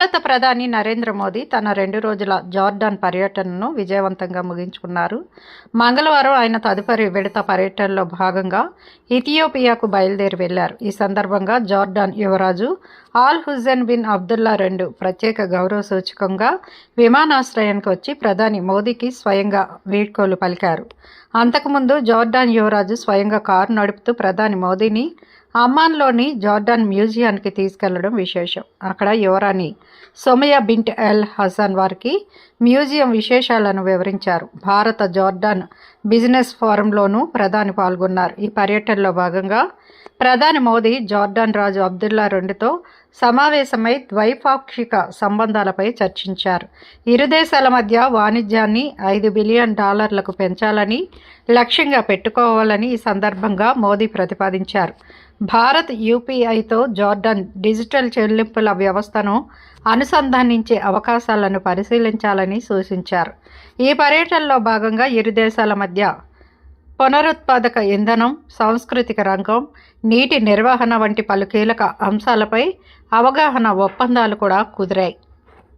భారత ప్రధాని నరేంద్ర మోదీ తన రెండు రోజుల జార్డాన్ పర్యటనను విజయవంతంగా ముగించుకున్నారు. మంగళవారం ఆయన తదుపరి విడత పర్యటనలో భాగంగా ఇథియోపియాకు బయలుదేరి వెళ్ళారు ఈ సందర్భంగా జార్డాన్ యువరాజు ఆల్ హుజెన్ బిన్ అబ్దుల్లా రెండు ప్రత్యేక గౌరవ సూచకంగా విమానాశ్రయానికి వచ్చి ప్రధాని మోదీకి స్వయంగా వీడ్కోలు పలికారు. అంతకుముందు జార్డాన్ యువరాజు స్వయంగా కారు నడుపుతూ ప్రధాని మోదీని అమ్మాన్లోని జార్డాన్ మ్యూజియానికి తీసుకెళ్ళడం విశేషం. అక్కడ యువరాణి సొమయ బింట్ ఎల్ హసన్ వారికి మ్యూజియం విశేషాలను వివరించారు. భారత జార్డాన్ బిజినెస్ ఫోరంలోనూ ప్రధాని పాల్గొన్నారు. ఈ పర్యటనలో భాగంగా ప్రధాని మోదీ జార్డాన్ రాజు అబ్దుల్లా రెండుతో సమావేశమై ద్వైపాక్షిక సంబంధాలపై చర్చించారు. ఇరు దేశాల మధ్య వాణిజ్యాన్ని ఐదు బిలియన్ డాలర్లకు పెంచాలని లక్ష్యంగా పెట్టుకోవాలని ఈ సందర్భంగా మోదీ ప్రతిపాదించారు. భారత్ యూపీఐతో జార్డన్ డిజిటల్ చెల్లింపుల వ్యవస్థను అనుసంధానించే అవకాశాలను పరిశీలించాలని సూచించారు. ఈ పర్యటనలో భాగంగా ఇరు దేశాల మధ్య పునరుత్పాదక ఇంధనం సాంస్కృతిక రంగం నీటి నిర్వహణ వంటి పలు కీలక అంశాలపై అవగాహన ఒప్పందాలు కూడా కుదిరాయి.